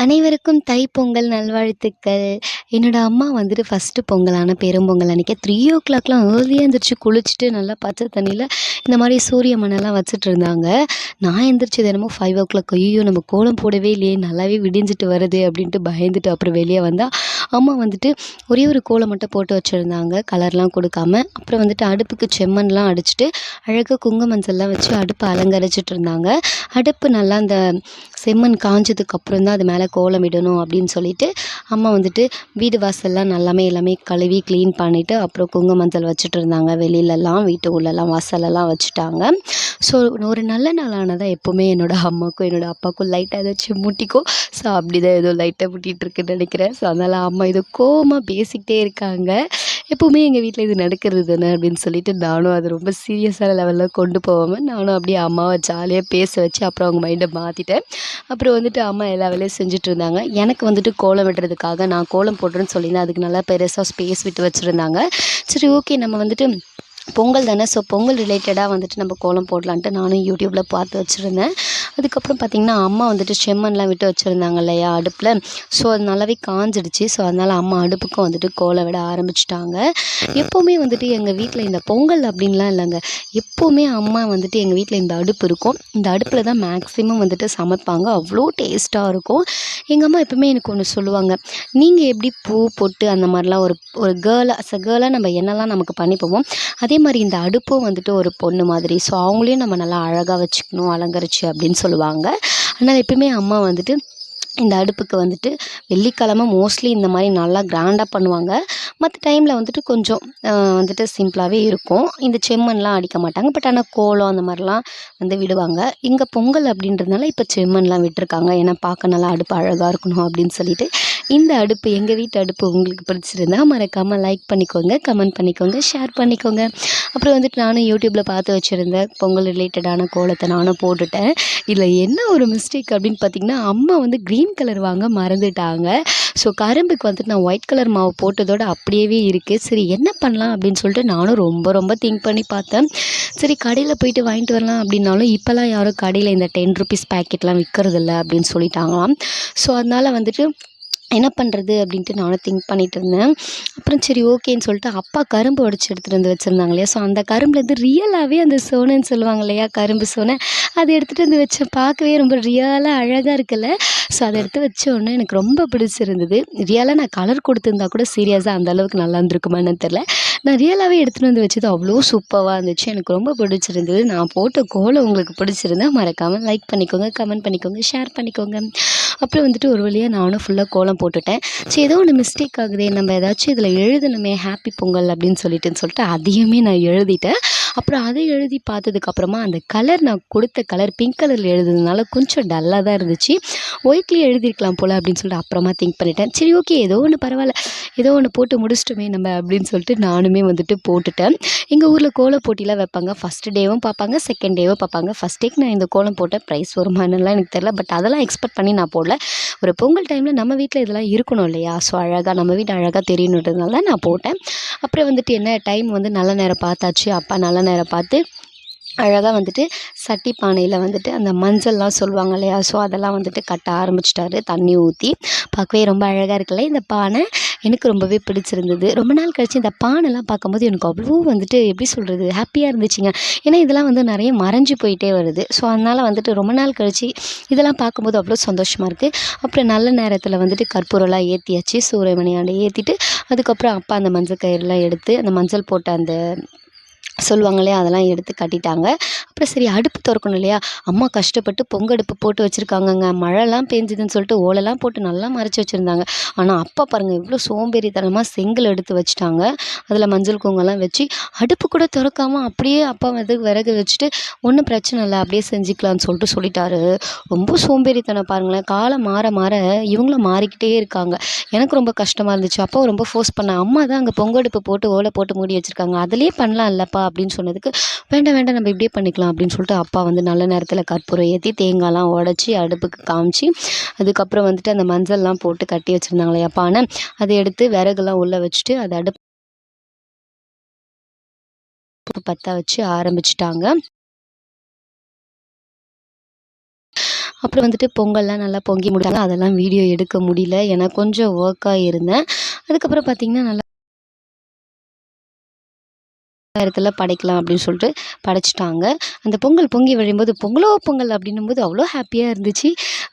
அனைவருக்கும் தைப்பொங்கல் நல்வாழ்த்துக்கள். என்னோடய அம்மா வந்துட்டு ஃபஸ்ட்டு பொங்கலான பெரும்பொங்கல் அன்றைக்கி த்ரீ ஓ கிளாக்லாம் ஏர்லியாக எழுந்திரிச்சி குளிச்சுட்டு நல்லா பச்சை தண்ணியில் இந்த மாதிரி சூரிய மணலாம் வச்சுட்டு இருந்தாங்க. நான் எந்திரிச்சது என்னமோ ஃபைவ் ஓ கிளாக் ஐயோ நம்ம கோலம் போடவே இல்லையே நல்லாவே விடிஞ்சிட்டு வருது அப்படின்ட்டு பயந்துட்டு அப்புறம் வெளியே வந்தால் அம்மா வந்துட்டு ஒரே ஒரு கோலம் மட்டும் போட்டு வச்சுருந்தாங்க கலர்லாம் கொடுக்காம. அப்புறம் வந்துட்டு அடுப்புக்கு செம்மண்லாம் அடிச்சுட்டு அழகாக குங்குமஞ்சள்லாம் வச்சு அடுப்பை அலங்கரிச்சிட்டு இருந்தாங்க. அடுப்பு நல்லா அந்த செம்மண் காஞ்சதுக்கு அப்புறம் தான் அது மேலே கோலம் இடணும் அப்படின்னு சொல்லிட்டு அம்மா வந்துட்டு வீடு வாசல்லாம் நல்லாமே எல்லாமே கழுவி க்ளீன் பண்ணிவிட்டு அப்புறம் குங்கு மஞ்சள் வச்சுட்டு இருந்தாங்க. வெளியிலலாம் வீட்டு உள்ளெல்லாம் வாசலெல்லாம் வச்சுட்டாங்க. ஸோ ஒரு நல்ல நாளானதான் எப்போவுமே என்னோடய அம்மாக்கும் என்னோடய அப்பாவுக்கும் லைட்டாக ஏதாச்சும் முட்டிக்கும். ஸோ அப்படி தான் ஏதோ லைட்டாக முட்டிகிட்ருக்குன்னு நினைக்கிறேன். ஸோ அதனால் அம்மா ஏதோ கோமா பேசிக்கிட்டே இருக்காங்க. எப்போவுமே எங்கள் வீட்டில் இது நடக்கிறது தானே அப்படின்னு சொல்லிட்டு நானும் அது ரொம்ப சீரியஸான லெவலில் கொண்டு போகாமல் நானும் அப்படியே அம்மாவை ஜாலியாக பேச வச்சு அப்புறம் அவங்க மைண்டை மாற்றிட்டேன் அப்புறம் வந்துட்டு அம்மா எல்லா வேலையும் செஞ்சுட்டு இருந்தாங்க. எனக்கு வந்துட்டு கோலம் விடுறதுக்காக நான் கோலம் போடுறேன்னு சொல்லியிருந்தேன். அதுக்கு நல்லா பெருசாக ஸ்பேஸ் விட்டு வச்சுருந்தாங்க. சரி ஓகே நம்ம வந்துட்டு பொங்கல் தானே ஸோ பொங்கல் ரிலேட்டடாக வந்துட்டு நம்ம கோலம் போடலான்ட்டு நானும் யூடியூப்பில் பார்த்து வச்சுருந்தேன். அதுக்கப்புறம் பார்த்திங்கன்னா அம்மா வந்துட்டு செம்மண்லாம் விட்டு வச்சுருந்தாங்க இல்லையா அடுப்பில். ஸோ அது நல்லாவே காஞ்சிடுச்சு. ஸோ அதனால் அம்மா அடுப்புக்கும் வந்துட்டு கோலம் விட ஆரம்பிச்சிட்டாங்க. எப்போவுமே வந்துட்டு எங்கள் வீட்டில் இந்த பொங்கல் அப்படின்லாம் இல்லைங்க. எப்போவுமே அம்மா வந்துட்டு எங்கள் வீட்டில் இந்த அடுப்பு இருக்கும். இந்த அடுப்பில் தான் மேக்ஸிமம் வந்துட்டு சமைப்பாங்க. அவ்வளோ டேஸ்ட்டாக இருக்கும். எங்கள் அம்மா எப்போவுமே எனக்கு ஒன்று சொல்லுவாங்க. நீங்கள் எப்படி பூ பொட்டு அந்த மாதிரிலாம் ஒரு ஒரு கேர்ளாக அஸ் கேர்ளாக நம்ம என்னெல்லாம் நமக்கு பண்ணிப்போவோம் அதே மாதிரி இந்த அடுப்பும் வந்துட்டு ஒரு பொண்ணு மாதிரி. ஸோ அவங்களையும் நம்ம நல்லா அழகாக வச்சுக்கணும் அலங்கரிச்சு அப்படின்னு சொல்லுவாங்க. அதனால் எப்பயுமே அம்மா வந்துட்டு இந்த அடுப்புக்கு வந்துட்டு வெள்ளிக்கிழம மோஸ்ட்லி இந்த மாதிரி நல்லா கிராண்டாக பண்ணுவாங்க. மற்ற டைமில் வந்துட்டு கொஞ்சம் வந்துட்டு சிம்பிளாகவே இருக்கும். இந்த செம்மண்லாம் அடிக்க மாட்டாங்க. பட் ஆனால் கோலம் அந்த மாதிரிலாம் வந்து விடுவாங்க. இங்கே பொங்கல் அப்படின்றதுனால இப்போ செம்மண்லாம் விட்டுருக்காங்க. ஏன்னா பார்க்க நல்லா அடுப்பு அழகாக இருக்கணும் அப்படின்னு சொல்லிட்டு. இந்த அடுப்பு எங்கள் வீட்டு அடுப்பு உங்களுக்கு பிடிச்சிருந்தா மறக்காமல் லைக் பண்ணிக்கோங்க கமெண்ட் பண்ணிக்கோங்க ஷேர் பண்ணிக்கோங்க. அப்புறம் வந்துட்டு நானும் யூடியூப்பில் பார்த்து வச்சுருந்தேன் பொங்கல் ரிலேட்டடான கோலத்தை நானும் போட்டுட்டேன். இதில் என்ன ஒரு மிஸ்டேக் அப்படின்னு பார்த்தீங்கன்னா அம்மா வந்து க்ரீன் கலர் வாங்க மறந்துட்டாங்க. ஸோ கரும்புக்கு வந்துட்டு நான் ஒயிட் கலர் மாவு போட்டதோடு அப்படியே இருக்குது சரி என்ன பண்ணலாம் அப்படின்னு சொல்லிட்டு நானும் ரொம்ப ரொம்ப திங்க் பண்ணி பார்த்தேன். சரி கடையில் போயிட்டு வாங்கிட்டு வரலாம் அப்படின்னாலும் இப்போல்லாம் யாரும் கடையில் இந்த டென் ருபீஸ் பேக்கெட்லாம் விற்கிறதில்ல அப்படின்னு சொல்லிட்டாங்களாம். ஸோ அதனால் வந்துட்டு என்ன பண்ணுறது அப்படின்ட்டு நானும் திங்க் பண்ணிகிட்டு இருந்தேன். அப்புறம் சரி ஓகேன்னு சொல்லிட்டு அப்பா கரும்பு உடச்சி எடுத்துகிட்டு வந்து வச்சுருந்தாங்க இல்லையா? ஸோ அந்த கரும்புலேருந்து ரியலாகவே அந்த சோனைன்னு சொல்லுவாங்க இல்லையா? கரும்பு சோனை. அதை எடுத்துகிட்டு வந்து வச்சேன். பார்க்கவே ரொம்ப ரியலாக அழகாக இருக்குல்ல? ஸோ அதை எடுத்து வச்ச உடனே எனக்கு ரொம்ப பிடிச்சிருந்தது. ரியலாக நான் கலர் கொடுத்துருந்தா கூட சீரியஸாக அந்த அளவுக்கு நல்லா இருந்திருக்குமான்னு தெரில நான் ரியலாகவே எடுத்துகிட்டு வந்து வச்சது அவ்வளோ சூப்பராக இருந்துச்சு. எனக்கு ரொம்ப பிடிச்சிருந்தது. நான் போட்ட கோலம் உங்களுக்கு பிடிச்சிருந்தா மறக்காமல் லைக் பண்ணிக்கோங்க கமெண்ட் பண்ணிக்கோங்க ஷேர் பண்ணிக்கோங்க. அப்புறம் வந்துட்டு ஒரு வழியாக நானும் ஃபுல்லாக கோலம் போட்டுட்டேன். சரி ஏதோ ஒன்று மிஸ்டேக் ஆகுதே நம்ம ஏதாச்சும் இதில் எழுதணுமே ஹாப்பி பொங்கல் அப்படின்னு சொல்லிட்டுன்னு சொல்லிட்டு அதையுமே நான் எழுதிட்டேன். அப்புறம் அதை எழுதி பார்த்ததுக்கப்புறமா அந்த கலர் நான் கொடுத்த கலர் பிங்க் கலரில் எழுதுனதுனால கொஞ்சம் டல்லாக தான் இருந்துச்சு. ஒயிட்லேயே எழுதியிருக்கலாம் போல் அப்படின்னு சொல்லிட்டு அப்புறமா திங்க் பண்ணிட்டேன். சரி ஓகே ஏதோ ஒன்று பரவாயில்ல. ஏதோ ஒன்று போட்டு முடிச்சிட்டோமே நம்ம அப்படின்னு சொல்லிட்டு நானுமே வந்துட்டு போட்டுட்டேன். எங்கள் ஊரில் கோலம் போட்டிலாம் வைப்பாங்க. ஃபஸ்ட் டேவும் பார்ப்பாங்க. செகண்ட் டேவும் பார்ப்பாங்க. ஃபஸ்ட் டேக்கு நான் இந்த கோலம் போட்டேன். ப்ரைஸ் வருமானலாம் எனக்கு தெரில பட் அதெல்லாம் எக்ஸ்பெக்ட் பண்ணி நான் போடல. ஒரு பொங்கல் டைமில் நம்ம வீட்டில் இதெல்லாம் இருக்கணும் இல்லையா? ஸோ அழகாக நம்ம வீடு அழகாக தெரியணுன்றதுனால நான் போட்டேன். அப்புறம் வந்துட்டு என்ன டைம் வந்து நல்ல நேரம் பார்த்தாச்சு. அப்பா நல்ல நேரம் பார்த்து அழகாக வந்துட்டு சட்டி பானையில் வந்துட்டு அந்த மஞ்சள்லாம் சொல்லுவாங்க இல்லையா? ஸோ அதெல்லாம் வந்துட்டு கட்ட ஆரம்பிச்சிட்டாரு. தண்ணி ஊற்றி பார்க்கவே ரொம்ப அழகாக இருக்குல்ல இந்த பானை? எனக்கு ரொம்பவே பிடிச்சிருந்தது. ரொம்ப நாள் கழிச்சு இந்த பானைலாம் பார்க்கும்போது எனக்கு அவ்வளோ வந்துட்டு எப்படி சொல்கிறது ஹாப்பியாக இருந்துச்சுங்க. ஏன்னா இதெல்லாம் வந்து நிறைய மறைஞ்சு போயிட்டே வருது. ஸோ அதனால் வந்துட்டு ரொம்ப நாள் கழிச்சு இதெல்லாம் பார்க்கும்போது அவ்வளோ சந்தோஷமாக இருக்குது அப்புறம் நல்ல நேரத்தில் வந்துட்டு கற்பூரம்லாம் ஏற்றியாச்சு சூரியமணியாண்டை ஏற்றிட்டு அதுக்கப்புறம் அப்பா அந்த மஞ்சள் கயிறுலாம் எடுத்து அந்த மஞ்சள் போட்ட அந்த சொல்லுவாங்களே அதெல்லாம் எடுத்து கட்டிட்டாங்க. அப்புறம் சரி அடுப்பு திறக்கணும் இல்லையா? அம்மா கஷ்டப்பட்டு பொங்கடுப்பு போட்டு வச்சுருக்காங்கங்க. மழைலாம் பெஞ்சுதுன்னு சொல்லிட்டு ஓலைலாம் போட்டு நல்லா மறைச்சி வச்சுருந்தாங்க. ஆனால் அப்பா பாருங்கள் எவ்வளோ சோம்பேறித்தனமாக செங்கல் எடுத்து வச்சுட்டாங்க. அதில் மஞ்சள் குங்கெல்லாம் வச்சு அடுப்பு கூட திறக்காமல் அப்படியே அப்பா வந்து விறகு வச்சுட்டு ஒன்றும் பிரச்சனை இல்லை அப்படியே செஞ்சுக்கலாம்னு சொல்லிட்டு சொல்லிட்டாரு. ரொம்ப சோம்பேறித்தனம் பாருங்களேன். காலம் மாற மாற இவங்களும் மாறிக்கிட்டே இருக்காங்க. எனக்கு ரொம்ப கஷ்டமாக இருந்துச்சு. அப்பா ரொம்ப ஃபோர்ஸ் பண்ண அம்மா தான் அங்கே பொங்கடுப்பு போட்டு ஓலை போட்டு மூடி வச்சுருக்காங்க. அதுலேயே பண்ணலாம் இல்லைப்பா அப்படின்னு சொன்னதுக்கு வேண்டாம் வேண்டாம் நம்ம இப்படியே பண்ணிக்கலாம் அப்படின்னு சொல்லிட்டு அப்பா வந்து நல்ல நேரத்தில் கற்பூரம் ஏற்றி தேங்காய்லாம் உடச்சி அடுப்புக்கு காமிச்சு அதுக்கப்புறம் வந்துட்டு அந்த மஞ்சள்லாம் போட்டு கட்டி வச்சுருந்தாங்களே பானை. அதை எடுத்து விறகுலாம் உள்ளே வச்சுட்டு அதை அடுப்பு பற்ற வச்சு ஆரம்பிச்சிட்டாங்க. அப்புறம் வந்துட்டு பொங்கல்லாம் நல்லா பொங்கி முடிச்சாங்க. அதெல்லாம் வீடியோ எடுக்க முடியல. ஏன்னா கொஞ்சம் ஒர்க்காக இருந்தேன். அதுக்கப்புறம் பார்த்திங்கன்னா நல்லா நேரத்தில் படைக்கலாம் அப்படின்னு சொல்லிட்டு படைச்சிட்டாங்க. அந்த பொங்கல் பொங்கி வழியும்போது பொங்கலோ பொங்கல் அப்படின்னும் போது அவ்வளோ ஹாப்பியாக இருந்துச்சு.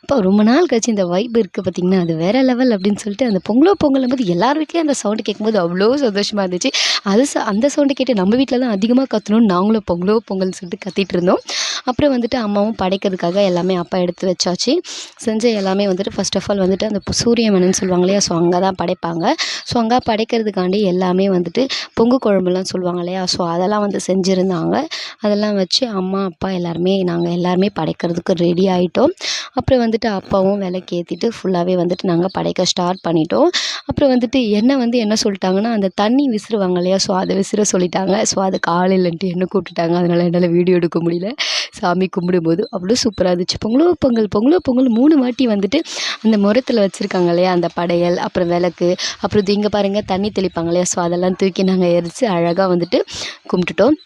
அப்போ ரொம்ப நாள் கழிச்சு இந்த வைப் இருக்குது பார்த்திங்கன்னா அது வேறு லெவல் அப்படின்னு சொல்லிட்டு அந்த பொங்கலோ பொங்கலும் போது எல்லார் வீட்லேயும் அந்த சவுண்டு கேட்கும்போது அவ்வளோ சந்தோஷமாக இருந்துச்சு. அது ச அந்த சவுண்டு கேட்டு நம்ம வீட்டில் தான் அதிகமாக கற்றணும்னு நாங்களும் பொங்கலோ பொங்கல்னு சொல்லிட்டு கத்திட்டு இருந்தோம். அப்புறம் வந்துட்டு அம்மாவும் படைக்கிறதுக்காக எல்லாமே அப்பா எடுத்து வச்சாச்சு. செஞ்ச எல்லாமே வந்துட்டு ஃபர்ஸ்ட் ஆஃப் ஆல் வந்துட்டு அந்த சூரிய மனன்னு சொல்லுவாங்க இல்லையா ஸோ அங்கே தான் படைப்பாங்க. ஸோ அங்கே படைக்கிறதுக்காண்டி எல்லாமே வந்துட்டு பொங்கு குழம்புலாம் சொல்லுவாங்க இல்லையா ஸோ அதெல்லாம் வந்து செஞ்சுருந்தாங்க. அதெல்லாம் வச்சு அம்மா அப்பா எல்லாருமே நாங்கள் எல்லாருமே படைக்கிறதுக்கு ரெடி ஆகிட்டோம் அப்புறம் வந்துட்டு அப்பாவும் விளக்கு ஏற்றிட்டு ஃபுல்லாகவே வந்துட்டு நாங்கள் படைக்க ஸ்டார்ட் பண்ணிட்டோம். அப்புறம் வந்துட்டு என்ன வந்து என்ன சொல்லிட்டாங்கன்னா அந்த தண்ணி விசிறுவாங்க இல்லையா? ஸோ அதை விசிற சொல்லிட்டாங்க. ஸோ அது காலையிலன்ட்டு என்ன கூப்பிட்டுட்டாங்க. அதனால் என்னால் வீடியோ எடுக்க முடியல. சாமி கும்பிடும்போது அவ்வளோ சூப்பராக இருந்துச்சு. பொங்கலோ பொங்கல் பொங்கலோ பொங்கல் மூணு வாட்டி வந்துட்டு அந்த முரத்தில் வச்சுருக்காங்க இல்லையா? அந்த படையல் அப்புறம் விளக்கு அப்புறம் இது இங்கே பாருங்கள் தண்ணி தெளிப்பாங்க இல்லையா? ஸோ அதெல்லாம் தூக்கி நாங்கள் எரித்து அழகாக வந்துட்டு கும்பிட்டுட்டோம்.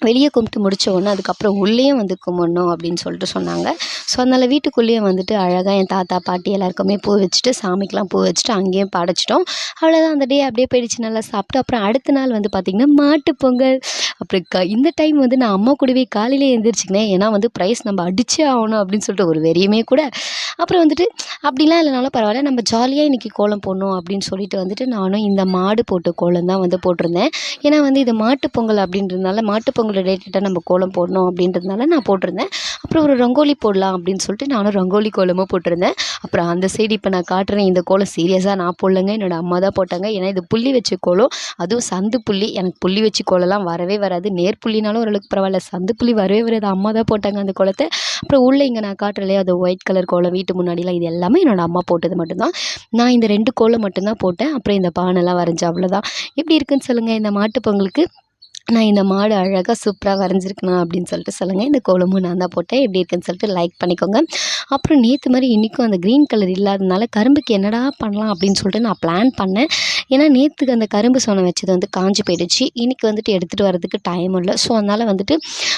வெளியே கும்பிட்டு முடிச்ச உடனே அதுக்கப்புறம் உள்ளேயும் வந்து கும்பிட்ணும் அப்படின்னு சொல்லிட்டு சொன்னாங்க. ஸோ அதனால் வீட்டுக்குள்ளேயே வந்துட்டு அழகாக என் தாத்தா பாட்டி எல்லாருக்குமே பூ வச்சுட்டு சாமிக்கெலாம் பூ வச்சுட்டு அங்கேயும் படைச்சிட்டோம். அவ்வளோதான் அந்த டே அப்படியே போயிடுச்சு. நல்லா சாப்பிட்டு அப்புறம் அடுத்த நாள் வந்து பார்த்திங்கன்னா மாட்டு பொங்கல். அப்புறம் க இந்த டைம் வந்து நான் அம்மா கூடவே காலையிலே எழுந்திரிச்சிக்கினேன் ஏன்னா வந்து ப்ரைஸ் நம்ம அடிச்சே ஆகணும் அப்படின்னு சொல்லிட்டு ஒரு வெறியுமே கூட. அப்புறம் வந்துட்டு அப்படிலாம் இல்லைனாலும் பரவாயில்ல. நம்ம ஜாலியாக இன்றைக்கி கோலம் போடணும் அப்படின்னு சொல்லிட்டு வந்துட்டு நானும் இந்த மாடு போட்ட கோலம் தான் வந்து போட்டிருந்தேன். ஏன்னா வந்து இது மாட்டுப் பொங்கல் அப்படின்றதுனால மாட்டு பொங்கல் ரிலேட்டடாக நம்ம கோலம் போடணும் அப்படின்றதுனால நான் போட்டிருந்தேன். அப்புறம் ஒரு ரங்கோலி போடலாம் அப்படின்னு சொல்லிட்டு நானும் ரங்கோலி கோலமும் போட்டிருந்தேன். அப்புறம் அந்த சைடு இப்போ நான் காட்டுறேன் இந்த கோலம் சீரியஸாக நான் போடலங்க என்னோடய அம்மா தான் போட்டாங்க. ஏன்னா இது புள்ளி வச்ச கோலம் அதுவும் சந்து புள்ளி. எனக்கு புள்ளி வச்சு கோலம்லாம் வரவே வராது. நேர் புள்ளினாலும் ஓரளவுக்கு பரவாயில்ல சந்து புள்ளி வரவே வராது. அம்மா தான் போட்டாங்க அந்த கோலத்தை. அப்புறம் உள்ளே இங்கே நான் காட்டுறலையே அது ஒயிட் கலர் கோலம் வீட்டு முன்னாடிலாம் இது எல்லாமே என்னோடய அம்மா போட்டது மட்டும்தான். நான் இந்த ரெண்டு கோலம் மட்டும்தான் போட்டேன். அப்புறம் இந்த பானைலாம் வரைஞ்சேன் அவ்வளோதான் எப்படி இருக்குன்னு சொல்லுங்கள் இந்த மாட்டுப் பொங்கலுக்கு? நான் இந்த மாடு அழகாக சூப்பராக வரைஞ்சிருக்கேனா அப்படின்னு சொல்லிட்டு சொல்லுங்கள் இந்த கோலமும் நான் தான் போட்டேன். எப்படி இருக்குன்னு சொல்லிட்டு லைக் பண்ணிக்கோங்க. அப்புறம் நேற்று மாதிரி இன்றைக்கும் அந்த க்ரீன் கலர் இல்லாதனால கரும்புக்கு என்னடா பண்ணலாம் அப்படின்னு சொல்லிட்டு நான் பிளான் பண்ணேன். ஏன்னா நேற்றுக்கு அந்த கரும்பு சோளம் வச்சது வந்து காஞ்சி போயிடுச்சு. இன்றைக்கி வந்துட்டு எடுத்துகிட்டு வரதுக்கு டைம் இல்லை. ஸோ அதனால் வந்துட்டு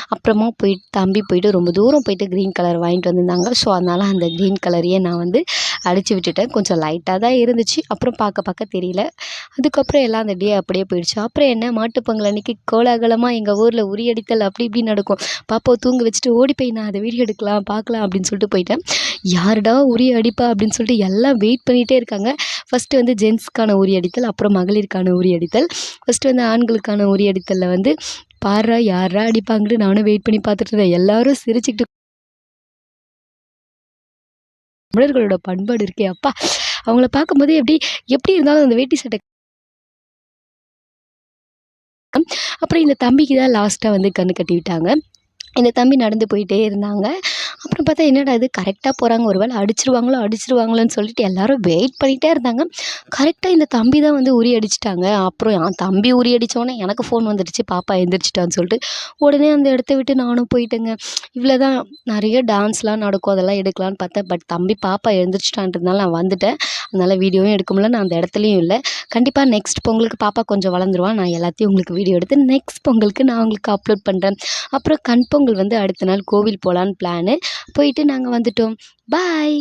அப்புறமா போயிட்டு தம்பி போயிட்டு ரொம்ப தூரம் போயிட்டு க்ரீன் கலர் வாங்கிட்டு வந்திருந்தாங்க. ஸோ அதனால் அந்த க்ரீன் கலரையே நான் வந்து அடித்து விட்டுட்டேன். கொஞ்சம் லைட்டாக தான் இருந்துச்சு. அப்புறம் பார்க்க பார்க்க தெரியல. அதுக்கப்புறம் எல்லாம் அந்த டே அப்படியே போயிடுச்சு. அப்புறம் என்ன? மாட்டுப் கோ அன்றைக்கி கோலாகலமாக எங்கள் ஊரில் உரியடித்தல் அப்படி இப்படி நடக்கும். பாப்பாவை தூங்க வச்சுட்டு ஓடி போய் நான் அதை வீடியோ எடுக்கலாம் பார்க்கலாம் அப்படின்னு சொல்லிட்டு போயிட்டேன். யாருடா உரி அடிப்பா அப்படின்னு சொல்லிட்டு எல்லாம் வெயிட் பண்ணிகிட்டே இருக்காங்க. ஃபஸ்ட்டு வந்து ஜென்ஸ்க்கான உரி அடித்தல் அப்புறம் மகளிருக்கான உரி அடித்தல். ஃபஸ்ட்டு வந்து ஆண்களுக்கான உரியடித்தலில் வந்து பாரா யாரா அடிப்பாங்கன்னு நானும் வெயிட் பண்ணி பார்த்துட்டு இருந்தேன். எல்லாரும் சிரிச்சுக்கிட்டு தமிழர்களோட பண்பாடு இருக்கே அப்பா. அவங்கள பார்க்கும்போது எப்படி எப்படி இருந்தாலும் அந்த வேட்டி சட்டை அப்புறம் இந்த தம்பிக்கு தான் லாஸ்ட்டாக வந்து கண்ணு கட்டி விட்டாங்க இந்த தம்பி நடந்து போயிட்டே இருந்தாங்க. அப்புறம் பார்த்தா என்னடா இது? கரெக்டாக போகிறாங்க ஒரு வேளை அடிச்சிருவாங்களோ அடிச்சிருவாங்களோன்னு சொல்லிட்டு எல்லாரும் வெயிட் பண்ணிகிட்டே இருந்தாங்க. கரெக்டாக இந்த தம்பி தான் வந்து உரி அடிச்சிட்டாங்க. அப்புறம் என் தம்பி உரி அடித்தோடனே எனக்கு ஃபோன் வந்துடுச்சு. பாப்பா எந்திரிச்சிட்டான்னு சொல்லிட்டு உடனே அந்த இடத்த விட்டு நானும் போயிட்டேங்க. இவ்வளோ தான் நிறைய டான்ஸ்லாம் நடக்கும். அதெல்லாம் எடுக்கலான்னு பார்த்தேன். பட் தம்பி பாப்பா எழுந்திரிச்சிட்டான்றதுனால நான் வந்துட்டேன். அதனால் வீடியோவும் எடுக்க முடியல நான் அந்த இடத்துலையும் இல்லை. கண்டிப்பாக நெக்ஸ்ட் பொங்கலுக்கு பாப்பா கொஞ்சம் வளர்ந்துருவா. நான் எல்லாத்தையும் உங்களுக்கு வீடியோ எடுத்து நெக்ஸ்ட் பொங்கலுக்கு நான் உங்களுக்கு அப்லோட் பண்ணுறேன் அப்புறம் கண் பொங்கல் வந்து அடுத்த நாள் கோவில் போகலான்னு பிளானு போயிட்டு நாங்கள் வந்துட்டோம். பாய்